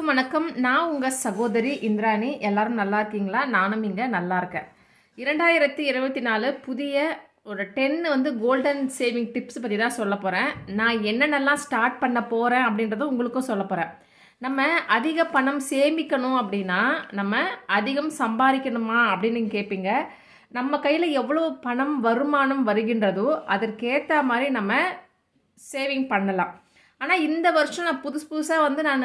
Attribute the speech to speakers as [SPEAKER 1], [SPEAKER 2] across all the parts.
[SPEAKER 1] அனைவருக்கும் வணக்கம். நான் உங்கள் சகோதரி இந்திராணி. எல்லாரும் நல்லா இருக்கீங்களா? நானும் இங்கே நல்லா இருக்கேன். இரண்டாயிரத்தி இருபத்தி நாலு புதிய ஒரு டென் வந்து கோல்டன் சேவிங் டிப்ஸ் பற்றி தான் சொல்ல போகிறேன் நான் என்னென்னலாம் ஸ்டார்ட் பண்ண போகிறேன் அப்படின்றத உங்களுக்கும் சொல்ல போகிறேன் நம்ம அதிக பணம் சேமிக்கணும் அப்படின்னா நம்ம அதிகம் சம்பாதிக்கணுமா அப்படின்னு நீங்கள் கேட்பீங்க நம்ம கையில் எவ்வளோ பணம் வருமானம் வருகின்றதோ அதற்கேற்ற மாதிரி நம்ம சேவிங் பண்ணலாம். ஆனால் இந்த வருஷம் நான் புதுசு புதுசாக வந்து நான்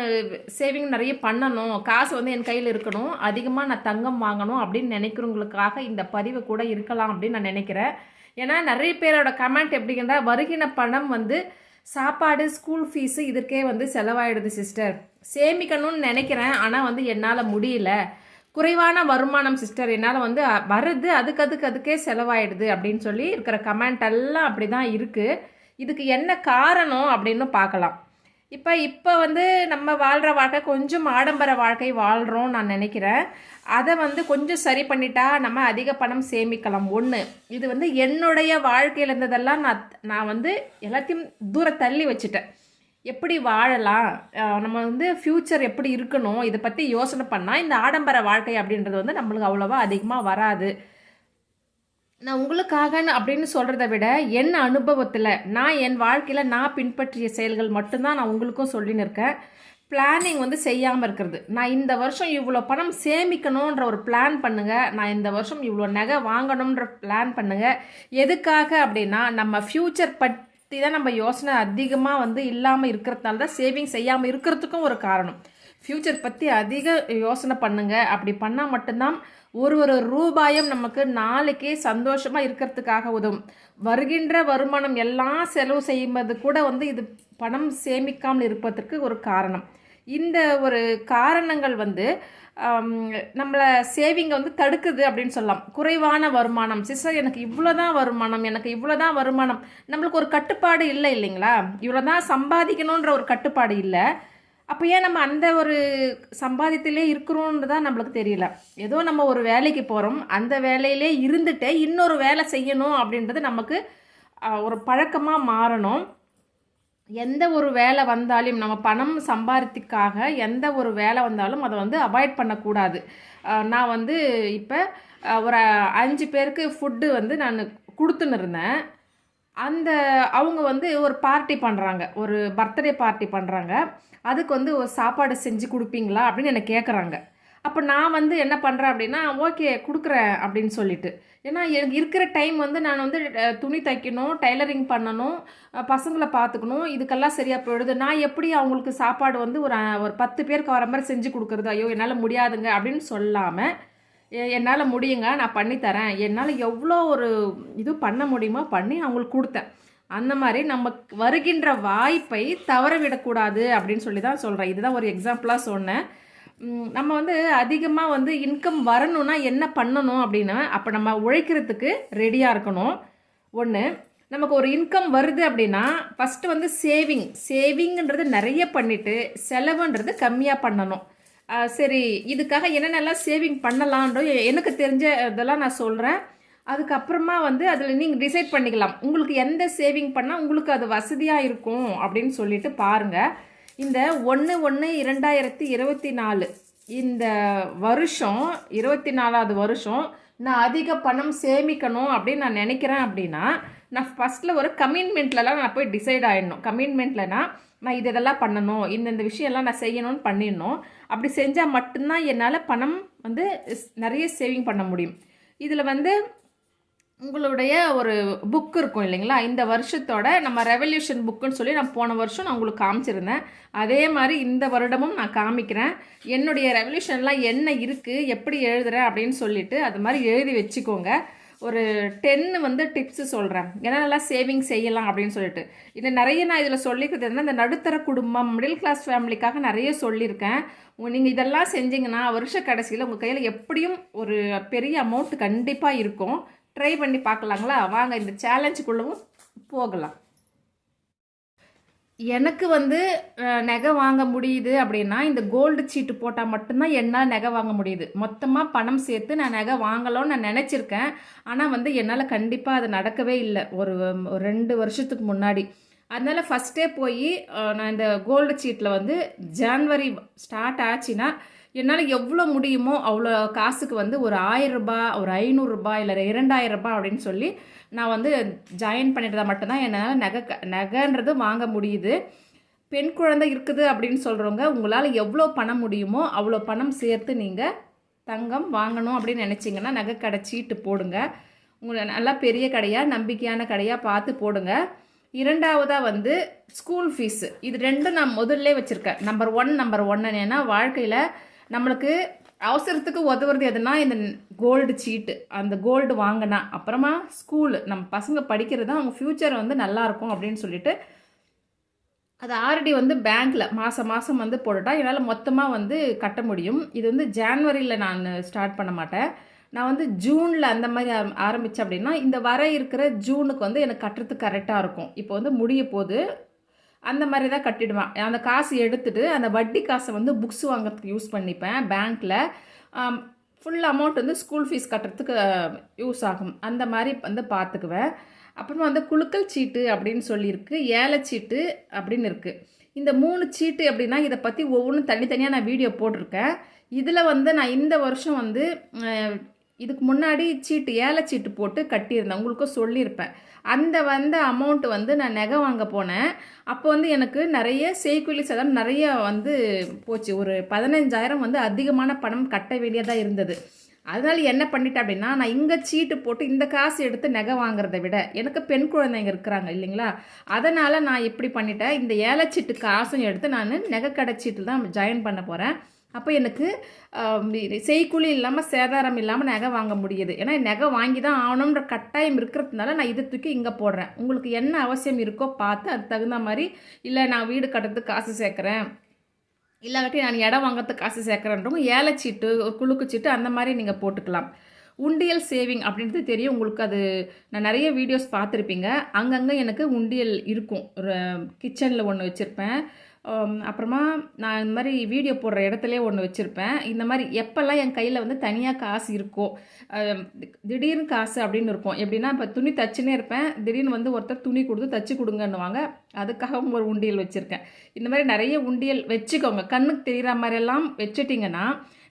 [SPEAKER 1] சேவிங் நிறைய பண்ணணும். காசு வந்து என் கையில் இருக்கணும். அதிகமாக நான் தங்கம் வாங்கணும் அப்படின்னு நினைக்கிறவங்களுக்காக இந்த பதிவு கூட இருக்கலாம் அப்படின்னு நான் நினைக்கிறேன். ஏன்னா நிறைய பேரோட கமெண்ட் எப்படிங்கிறா வருகின பணம் வந்து சாப்பாடு ஸ்கூல் ஃபீஸு இதற்கே வந்து செலவாயிடுது சிஸ்டர் சேமிக்கணும்னு நினைக்கிறேன். ஆனால் வந்து என்னால் முடியல. குறைவான வருமானம் சிஸ்டர் என்னால் வந்து வருது. அதுக்கு அதுக்கு அதுக்கே செலவாயிடுது அப்படின்னு சொல்லி இருக்கிற கமெண்ட் எல்லாம் அப்படி தான் இருக்குது இதுக்கு என்ன காரணம் அப்படின்னு பார்க்கலாம். இப்போ இப்போ வந்து நம்ம வாழ்கிற வாழ்க்கை கொஞ்சம் ஆடம்பர வாழ்க்கை வாழ்கிறோம் நான் நினைக்கிறேன். அதை வந்து கொஞ்சம் சரி பண்ணிட்டா நம்ம அதிக பணம் சேமிக்கலாம். ஒன்று இது வந்து என்னுடைய வாழ்க்கையில் இருந்ததெல்லாம் நான் நான் வந்து எல்லாத்தையும் தூர தள்ளி வச்சுட்டேன். எப்படி வாழலாம்? நம்ம வந்து ஃப்யூச்சர் எப்படி இருக்கணும்? இதை பற்றி யோசனை பண்ணால் இந்த ஆடம்பர வாழ்க்கை அப்படின்றது வந்து நம்மளுக்கு அவ்வளோவா அதிகமாக வராது. நான் உங்களுக்காக அப்படின்னு சொல்கிறத விட என் அனுபவத்தில் நான் என் வாழ்க்கையில் நான் பின்பற்றிய செயல்கள் மட்டும்தான் நான் உங்களுக்கும் சொல்லின்னு இருக்கேன் பிளானிங் வந்து செய்யாமல் இருக்கிறது. நான் இந்த வருஷம் இவ்வளோ பணம் சேமிக்கணுன்ற ஒரு பிளான் பண்ணுங்கள் நான் இந்த வருஷம் இவ்வளோ நகை வாங்கணுன்ற பிளான் பண்ணுங்கள் எதுக்காக அப்படின்னா நம்ம ஃப்யூச்சர் பற்றி தான் நம்ம யோசனை அதிகமாக வந்து இல்லாமல் இருக்கிறதுனால தான் சேவிங் செய்யாமல் இருக்கிறதுக்கும் ஒரு காரணம். ஃப்யூச்சர் பற்றி அதிக யோசனை பண்ணுங்கள் அப்படி பண்ணால் மட்டும்தான் ஒரு ஒரு ரூபாயும் நமக்கு நாளைக்கே சந்தோஷமாக இருக்கிறதுக்காக உதவும். வருகின்ற வருமானம் எல்லாம் செலவு செய்யும்போது கூட வந்து இது பணம் சேமிக்காமல் இருப்பதற்கு ஒரு காரணம். இந்த ஒரு காரணங்கள் வந்து நம்மளை சேவிங்கை வந்து தடுக்குது அப்படின்னு சொல்லலாம். குறைவான வருமானம். சிஸ்டர் எனக்கு இவ்வளோ தான் வருமானம் எனக்கு இவ்வளோ தான் வருமானம். நம்மளுக்கு ஒரு கட்டுப்பாடு இல்லை இல்லைங்களா? இவ்வளோ தான் சம்பாதிக்கணுன்ற ஒரு கட்டுப்பாடு இல்லை. அப்போ ஏன் நம்ம அந்த ஒரு சம்பாதியத்திலே இருக்கிறோன்னு தான் நம்மளுக்கு தெரியல. ஏதோ நம்ம ஒரு வேலைக்கு போகிறோம் அந்த வேலையிலே இருந்துட்டு இன்னொரு வேலை செய்யணும் அப்படின்றது நமக்கு ஒரு பழக்கமாக மாறணும். எந்த ஒரு வேலை வந்தாலும் நம்ம பணம் சம்பாதித்துக்காக எந்த ஒரு வேலை வந்தாலும் அதை வந்து அவாய்ட் பண்ணக்கூடாது. நான் வந்து இப்போ ஒரு அஞ்சு பேருக்கு ஃபுட்டு வந்து நான் கொடுத்துன்னு இருந்தேன். அந்த அவங்க வந்து ஒரு பார்ட்டி பண்ணுறாங்க ஒரு பர்த்டே பார்ட்டி பண்ணுறாங்க அதுக்கு வந்து ஒரு சாப்பாடு செஞ்சு கொடுப்பீங்களா அப்படின்னு என்னை கேட்குறாங்க அப்போ நான் வந்து என்ன பண்ணுறேன் அப்படின்னா ஓகே கொடுக்குறேன் அப்படின்னு சொல்லிட்டு. ஏன்னா எனக்கு இருக்கிற டைம் வந்து நான் வந்து துணி தைக்கணும் டைலரிங் பண்ணணும் பசங்களை பார்த்துக்கணும் இதுக்கெல்லாம் சரியாக போயிடுது. நான் எப்படி அவங்களுக்கு சாப்பாடு வந்து ஒரு ஒரு பத்து பேருக்கு வர மாதிரி செஞ்சு கொடுக்குறது? ஐயோ என்னால் முடியாதுங்க அப்படின்னு சொல்லாமல் என்னால் முடியுங்க நான் பண்ணித்தரேன். என்னால் எவ்வளோ ஒரு இது பண்ண முடியுமோ பண்ணி அவங்களுக்கு கொடுத்தேன். அந்த மாதிரி நம்ம வருகின்ற வாய்ப்பை தவற விடக்கூடாது அப்படின்னு சொல்லி தான் சொல்கிறேன் இதுதான் ஒரு எக்ஸாம்பிளாக சொன்னேன். நம்ம வந்து அதிகமாக வந்து இன்கம் வரணும்னா என்ன பண்ணணும் அப்படின்னா அப்போ நம்ம உழைக்கிறதுக்கு ரெடியாக இருக்கணும். ஒன்று நமக்கு ஒரு இன்கம் வருது அப்படின்னா ஃபஸ்ட்டு வந்து சேவிங் சேவிங்ன்றது நிறைய பண்ணிவிட்டு செலவுன்றது கம்மியாக பண்ணணும். சரி இதுக்காக என்னென்னலாம் சேவிங் பண்ணலான்றோ எனக்கு தெரிஞ்ச இதெல்லாம் நான் சொல்கிறேன் அதுக்கப்புறமா வந்து அதில் நீங்கள் டிசைட் பண்ணிக்கலாம். உங்களுக்கு எந்த சேவிங் பண்ணால் உங்களுக்கு அது வசதியாக இருக்கும் அப்படின்னு சொல்லிட்டு பாருங்கள் இந்த ஒன்று ஒன்று இரண்டாயிரத்தி இருபத்தி நாலு. இந்த வருஷம் இருபத்தி நாலாவது வருஷம் நான் அதிக பணம் சேமிக்கணும் அப்படின்னு நான் நினைக்கிறேன் அப்படின்னா நான் ஃபஸ்ட்டில் ஒரு கமிட்மெண்ட்லலாம் நான் போய் டிசைட் ஆகிடணும் கமிட்மெண்ட்லனா நான் இது இதெல்லாம் பண்ணணும் இந்தந்த விஷயம்லாம் நான் செய்யணும்னு பண்ணிடணும். அப்படி செஞ்சால் மட்டும்தான் என்னால் பணம் வந்து நிறைய சேவிங் பண்ண முடியும். இதில் வந்து உங்களுடைய ஒரு புக் இருக்கும் இல்லைங்களா? இந்த வருஷத்தோட நம்ம ரெவல்யூஷன் புக்குன்னு சொல்லி நான் போன வருஷம் நான் உங்களுக்கு காமிச்சிருந்தேன். அதே மாதிரி இந்த வருடமும் நான் காமிக்கிறேன். என்னுடைய ரெவல்யூஷன்லாம் என்ன இருக்குது எப்படி எழுதுறேன் அப்படின்னு சொல்லிட்டு அது மாதிரி எழுதி வச்சுக்கோங்க. ஒரு டென்னு வந்து டிப்ஸு சொல்கிறேன் என்னென்னலாம் சேவிங் செய்யலாம் அப்படின்னு சொல்லிட்டு. இது நிறைய நான் இதில் சொல்லிக்கிறது என்ன இந்த நடுத்தர குடும்பம் மிடில் கிளாஸ் ஃபேமிலிக்காக நிறைய சொல்லியிருக்கேன். நீங்கள் இதெல்லாம் செஞ்சீங்கன்னா வருஷ கடைசியில் உங்கள் கையில் எப்படியும் ஒரு பெரிய அமௌண்ட் கண்டிப்பாக இருக்கும். ட்ரை பண்ணி பார்க்கலாங்களா? வாங்க இந்த சேலஞ்சுக்குள்ளவும் போகலாம். எனக்கு வந்து நகை வாங்க முடியுது அப்படின்னா இந்த கோல்டு சீட்டு போட்டால் மட்டும்தான் என்னால் நகை வாங்க முடியுது. மொத்தமாக பணம் சேர்த்து நான் நகை வாங்கலாம்னு நான் நினச்சிருக்கேன். ஆனால் வந்து என்னால் கண்டிப்பாக அது நடக்கவே இல்லை. ஒரு ஒரு ரெண்டு வருஷத்துக்கு முன்னாடி. அதனால் ஃபஸ்ட்டே போய் நான் இந்த கோல்டு சீட்டில் வந்து ஜான்வரி ஸ்டார்ட் ஆச்சுன்னா என்னால் எவ்வளோ முடியுமோ அவ்வளோ காசுக்கு வந்து ஒரு ஆயிரம் ஒரு ஐநூறுரூபா இல்லை இரண்டாயிரம் ரூபாய் அப்படின்னு சொல்லி நான் வந்து ஜாயின் பண்ணிட்டு மட்டும்தான் என்னால் நகை க- நகைன்றது வாங்க முடியுது. பெண் குழந்தை இருக்குது அப்படின்னு சொல்கிறவங்க உங்களால் எவ்வளோ பணம் முடியுமோ அவ்வளோ பணம் சேர்த்து நீங்கள் தங்கம் வாங்கணும் அப்படின்னு நினச்சிங்கன்னா நகைக்கடை சீட்டு போடுங்க. உங்களை நல்லா பெரிய கடையாக நம்பிக்கையான கடையாக பார்த்து போடுங்க. இரண்டாவதாக வந்து ஸ்கூல் ஃபீஸு இது ரெண்டும் நான் முதல்ல வச்சுருக்கேன். நம்பர் ஒன் நம்பர் ஒன்னு ஏன்னா வாழ்க்கையில் நம்மளுக்கு அவசரத்துக்கு உதவுறது எதுனா இந்த கோல்டு சீட்டு அந்த கோல்டு வாங்கினா அப்புறமா ஸ்கூலு நம்ம பசங்க படிக்கிறது தான் அவங்க ஃப்யூச்சர் வந்து நல்லாயிருக்கும் அப்படின்னு சொல்லிட்டு அது ஆல்ரெடி வந்து பேங்க்கில் மாதம் மாதம் வந்து போட்டுட்டா என்னால் மொத்தமாக வந்து கட்ட முடியும். இது வந்து ஜான்வரியில் நான் ஸ்டார்ட் பண்ண மாட்டேன். நான் வந்து ஜூனில் அந்த மாதிரி ஆரம்- ஆரம்பித்தேன் அப்படின்னா இந்த வர இருக்கிற ஜூனுக்கு வந்து எனக்கு கட்டுறதுக்கு கரெக்டாக இருக்கும். இப்போ வந்து முடிய போது அந்த மாதிரி தான் கட்டிடுவேன். அந்த காசு எடுத்துட்டு அந்த வட்டி காசை வந்து புக்ஸ் வாங்குறதுக்கு யூஸ் பண்ணிப்பேன் பேங்க்கில் ஃபுல் அமௌண்ட் வந்து ஸ்கூல் ஃபீஸ் கட்டுறதுக்கு யூஸ் ஆகும். அந்த மாதிரி வந்து பார்த்துக்குவேன். அப்புறமா வந்து குலுக்கல் சீட்டு அப்படின்னு சொல்லியிருக்கு ஏலச்சீட்டு அப்படின்னு இருக்குது இந்த மூணு சீட்டு அப்படின்னா இதை பற்றி ஒவ்வொன்றும் தனித்தனியாக நான் வீடியோ போட்டிருக்கேன். இதில் வந்து நான் இந்த வருஷம் வந்து இதுக்கு முன்னாடி சீட்டு ஏலச்சீட்டு போட்டு கட்டியிருந்தேன். உங்களுக்கும் சொல்லியிருப்பேன். அந்த வந்த அமௌண்ட் வந்து நான் நகை வாங்க போனேன். அப்போ வந்து எனக்கு நிறைய செய்கூலி சதம் நிறைய வந்து போச்சு. ஒரு பதினஞ்சாயிரம் வந்து அதிகமான பணம் கட்ட வேண்டியதாக இருந்தது. அதனால என்ன பண்ணிட்டேன் அப்படின்னா நான் இங்கே சீட்டு போட்டு இந்த காசு எடுத்து நகை வாங்குறதை விட எனக்கு பெண் குழந்தைங்க இருக்கிறாங்க இல்லைங்களா? அதனால் நான் இப்படி பண்ணிட்டேன். இந்த ஏலச்சீட்டு காசும் எடுத்து நான் நகைக்கடை சீட்டு தான் ஜாயின் பண்ண போகிறேன் அப்போ எனக்கு செய்குழி இது இல்லாமல் சேதாரம் இல்லாமல் நகை வாங்க முடியுது. ஏன்னா நகை வாங்கி தான் ஆகணுன்ற கட்டாயம் இருக்கிறதுனால நான் இதை தூக்கி இங்கே போடுறேன். உங்களுக்கு என்ன அவசியம் இருக்கோ பார்த்து அதுக்கு தகுந்த மாதிரி இல்லை நான் வீடு கட்டுறதுக்கு காசு சேர்க்குறேன். இல்லாட்டி நான் இடம் வாங்குறதுக்கு காசு சேர்க்குறேன்றவங்க ஏலச்சீட்டு ஒரு அந்த மாதிரி நீங்கள் போட்டுக்கலாம். உண்டியல் சேவிங் அப்படின்றது தெரியும். உங்களுக்கு அது நான் நிறைய வீடியோஸ் பார்த்துருப்பீங்க. அங்கங்கே எனக்கு உண்டியல் இருக்கும். ஒரு கிச்சனில் ஒன்று வச்சுருப்பேன். அப்புறமா நான் இந்த மாதிரி வீடியோ போடுற இடத்துலே ஒன்று வச்சுருப்பேன். இந்த மாதிரி எப்போல்லாம் என் கையில் வந்து தனியாக காசு இருக்கோ திடீர்னு காசு அப்படின்னு இருக்கும். எப்படின்னா இப்போ துணி தச்சுனே இருப்பேன். திடீர்னு வந்து ஒருத்தர் துணி கொடுத்து தச்சு கொடுங்கன்னுவாங்க. அதுக்காகவும் ஒரு உண்டியல் வச்சுருக்கேன். இந்த மாதிரி நிறைய உண்டியல் வச்சுக்கோங்க. கண்ணுக்கு தெரிகிற மாதிரியெல்லாம் வச்சுட்டிங்கன்னா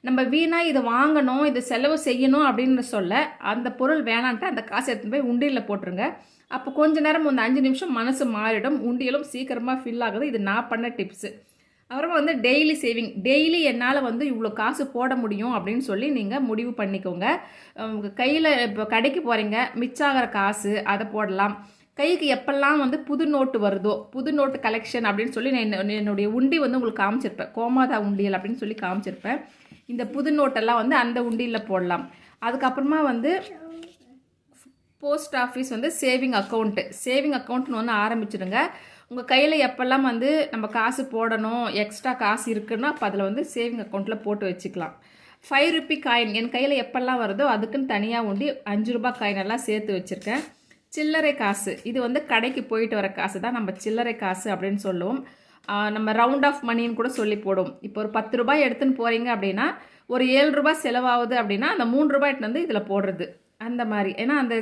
[SPEAKER 1] நம்ம வீணாக இதை வாங்கணும் இதை செலவு செய்யணும் அப்படின்னு சொல்ல அந்த பொருள் வேணான்ட்டு அந்த காசு எடுத்துன்னு போய் உண்டியலில் போட்டுருங்க. அப்போ கொஞ்ச நேரம் அந்த அஞ்சு நிமிஷம் மனசு மாறிடும் உண்டியலும் சீக்கிரமாக ஃபில் ஆகுது. இது நான் பண்ண டிப்ஸு அப்புறமா வந்து டெய்லி சேவிங் டெய்லி என்னால் வந்து இவ்வளோ காசு போட முடியும் அப்படின்னு சொல்லி நீங்கள் முடிவு பண்ணிக்கோங்க. உங்கள் கையில் இப்போ கடைக்கு போகிறீங்க மிச்சாகிற காசு அதை போடலாம். கைக்கு எப்பெல்லாம் வந்து புது நோட்டு வருதோ புது நோட்டு கலெக்ஷன் அப்படின்னு சொல்லி நான் என்னுடைய உண்டி வந்து உங்களுக்கு காமிச்சிருப்பேன். கோமாதா உண்டியல் அப்படின்னு சொல்லி காமிச்சிருப்பேன். இந்த புது நோட்டெல்லாம் வந்து அந்த உண்டியில் போடலாம். அதுக்கப்புறமா வந்து போஸ்ட் ஆஃபீஸ் வந்து சேவிங் அக்கௌண்ட்டு சேவிங் அக்கௌண்ட்னு ஒன்று ஆரம்பிச்சிடுங்க. உங்கள் கையில் எப்போல்லாம் வந்து நம்ம காசு போடணும் எக்ஸ்ட்ரா காசு இருக்குன்னா அப்போ அதில் வந்து சேவிங் அக்கௌண்ட்டில் போட்டு வச்சுக்கலாம். ஃபைவ் ருப்பி காயின் என் கையில் எப்போல்லாம் வருதோ அதுக்குன்னு தனியாக உண்டி அஞ்சு ரூபாய் காயின் எல்லாம் சேர்த்து வச்சுருக்கேன். சில்லறை காசு. இது வந்து கடைக்கு போயிட்டு வர காசு தான். நம்ம சில்லறை காசு அப்படின்னு சொல்லுவோம். நம்ம ரவுண்ட் ஆஃப் மணின்னு கூட சொல்லி போடுவோம் இப்போ ஒரு பத்து ரூபாய் எடுத்துன்னு போகிறீங்க அப்படின்னா ஒரு ஏழு ரூபாய் செலவாகுது அப்படின்னா அந்த மூணு ரூபாய் எடுத்துன்னு வந்து இதில் போடுறது. அந்த மாதிரி. ஏன்னா அந்த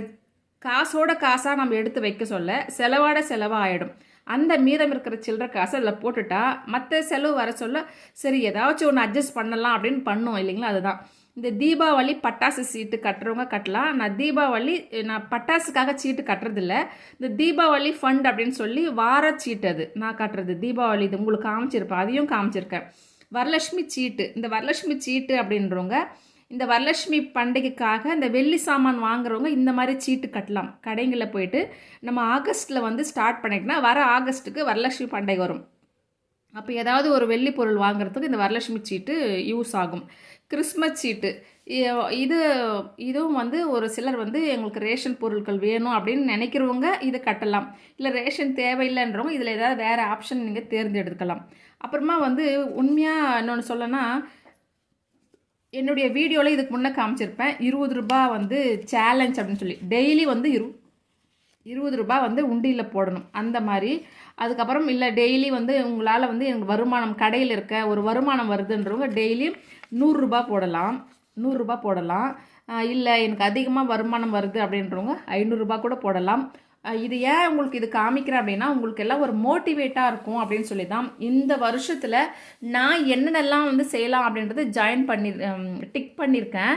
[SPEAKER 1] காசோட காசாக நம்ம எடுத்து வைக்க சொல்ல செலவாட செலவாக ஆகிடும் அந்த மீதம் இருக்கிற சில்லற காசை அதில் போட்டுட்டா மற்ற செலவு வர சொல்ல சரி ஏதாச்சும் ஒன்று அட்ஜஸ்ட் பண்ணலாம் அப்படின்னு பண்ணோம் இல்லைங்களா? அதுதான். இந்த தீபாவளி பட்டாசு சீட்டு கட்டுறவங்க கட்டலாம். நான் தீபாவளி நான் பட்டாசுக்காக சீட்டு கட்டுறதில்ல. இந்த தீபாவளி ஃபண்ட் அப்படின்னு சொல்லி வார சீட்டு அது. நான் கட்டுறது தீபாவளி இது உங்களுக்கு காமிச்சிருப்பேன் அதையும் காமிச்சிருக்கேன். வரலட்சுமி சீட்டு. இந்த வரலட்சுமி சீட்டு அப்படின்றவங்க இந்த வரலட்சுமி பண்டிகைக்காக இந்த வெள்ளி சாமான் வாங்குறவங்க இந்த மாதிரி சீட்டு கட்டலாம். கடைங்களில் போயிட்டு நம்ம ஆகஸ்ட்டில் வந்து ஸ்டார்ட் பண்ணிட்டோம்னா வர ஆகஸ்ட்டுக்கு வரலட்சுமி பண்டிகை வரும். அப்போ ஏதாவது ஒரு வெள்ளி பொருள் வாங்குறதுக்கு இந்த வரலட்சுமி சீட்டு யூஸ் ஆகும். கிறிஸ்மஸ் சீட்டு. இது இதுவும் வந்து ஒரு சிலர் வந்து எங்களுக்கு ரேஷன் பொருட்கள் வேணும் அப்படின்னு நினைக்கிறவங்க இது கட்டலாம். இல்லை ரேஷன் தேவையில்லைன்றவங்க இதில் ஏதாவது வேறு ஆப்ஷன் நீங்கள் தேர்ந்தெடுக்கலாம். அப்புறமா வந்து உண்மையாக இன்னொன்று சொல்லனா என்னுடைய வீடியோவில் இதுக்கு முன்னே காமிச்சிருப்பேன். இருபது ரூபா வந்து சேலஞ்ச் அப்படின்னு சொல்லி. டெய்லி வந்து இரு இருபது ரூபாய் வந்து உண்டியில் போடணும். அந்த மாதிரி. அதுக்கப்புறம் இல்லை டெய்லி வந்து உங்களால் வந்து எனக்கு வருமானம் கடையில் இருக்க ஒரு வருமானம் வருதுன்றவங்க டெய்லியும் நூறுரூபா போடலாம். நூறுரூபா போடலாம். இல்லை எனக்கு அதிகமாக வருமானம் வருது அப்படின்றவங்க ஐநூறுரூபா கூட போடலாம். இது ஏன் உங்களுக்கு இது காமிக்கிறேன் அப்படின்னா உங்களுக்கு எல்லாம் ஒரு மோட்டிவேட்டாக இருக்கும் அப்படின்னு சொல்லி தான் இந்த வருஷத்தில் நான் என்னென்னலாம் வந்து செய்யலாம் அப்படின்றது ஜாயின் பண்ணி டிக் பண்ணியிருக்கேன்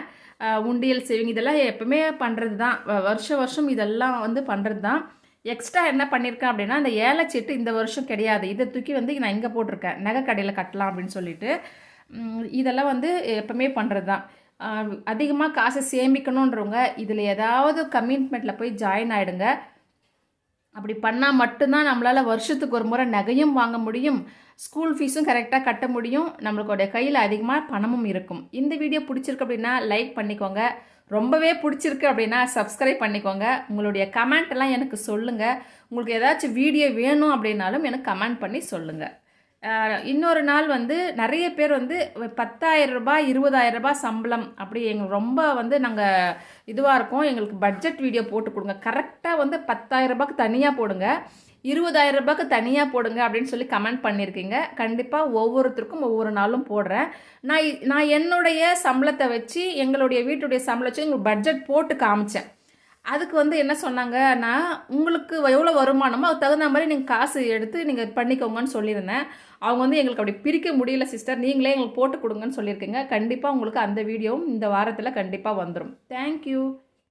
[SPEAKER 1] உண்டியல் சேவிங் இதெல்லாம் எப்பவுமே பண்ணுறது தான் வ- வருஷ வருஷம் இதெல்லாம் வந்து பண்ணுறது தான் எக்ஸ்ட்ரா என்ன பண்ணியிருக்கேன் அப்படின்னா அந்த ஏலச்சீட்டு இந்த வருஷம் கிடையாது. இதை தூக்கி வந்து நான் இங்கே போட்டிருக்கேன். நகை கடையில் கட்டலாம் அப்படின்னு சொல்லிட்டு. இதெல்லாம் வந்து எப்பவுமே பண்ணுறது தான் அதிகமாக காசை சேமிக்கணுன்றவங்க இதில் ஏதாவது கமிட்மெண்ட்டில் போய் ஜாயின் ஆகிடுங்க அப்படி பண்ணால் மட்டும்தான் நம்மளால் வருஷத்துக்கு ஒரு முறை நகையும் வாங்க முடியும் ஸ்கூல் ஃபீஸும் கரெக்டாக கட்ட முடியும் நம்மளுடைய கையில் அதிகமாக பணமும் இருக்கும். இந்த வீடியோ பிடிச்சிருக்கு அப்படின்னா லைக் பண்ணிக்கோங்க. ரொம்பவே பிடிச்சிருக்கு அப்படின்னா சப்ஸ்கிரைப் பண்ணிக்கோங்க. உங்களுடைய கமெண்ட் எல்லாம் எனக்கு சொல்லுங்கள் உங்களுக்கு ஏதாச்சும் வீடியோ வேணும் அப்படின்னாலும் எனக்கு கமெண்ட் பண்ணி சொல்லுங்கள் இன்னொரு நாள் வந்து நிறைய பேர் வந்து பத்தாயிரம் ரூபாய் இருபதாயிரம் ரூபாய் சம்பளம். அப்படி எங்களுக்கு ரொம்ப வந்து நாங்கள் இதுவாக இருக்கோம். எங்களுக்கு பட்ஜெட் வீடியோ போட்டு கொடுங்க. கரெக்டாக வந்து பத்தாயிரம் ரூபாய்க்கு தனியாக போடுங்க. இருபதாயிரம் ரூபாய்க்கு தனியாக போடுங்க அப்படின்னு சொல்லி கமெண்ட் பண்ணியிருக்கீங்க கண்டிப்பாக ஒவ்வொருத்தருக்கும் ஒவ்வொரு நாளும் போடுறேன். நான் நான் என்னுடைய சம்பளத்தை வச்சு எங்களுடைய வீட்டுடைய சம்பளம் வச்சு எங்களுக்கு பட்ஜெட் போட்டு காமிச்சேன். அதுக்கு வந்து என்ன சொன்னாங்கன்னா உங்களுக்கு எவ்வளோ வருமானமோ அதுக்கு தகுந்த மாதிரி நீங்கள் காசு எடுத்து நீங்கள் பண்ணிக்கோங்கன்னு சொல்லியிருந்தேன் அவங்க வந்து எங்களுக்கு அப்படி பிரிக்க முடியல சிஸ்டர் நீங்களே எங்களுக்கு போட்டு கொடுங்கன்னு சொல்லியிருக்கீங்க. கண்டிப்பாக உங்களுக்கு அந்த வீடியோவும் இந்த வாரத்தில் கண்டிப்பாக வந்துடும் தேங்க்யூ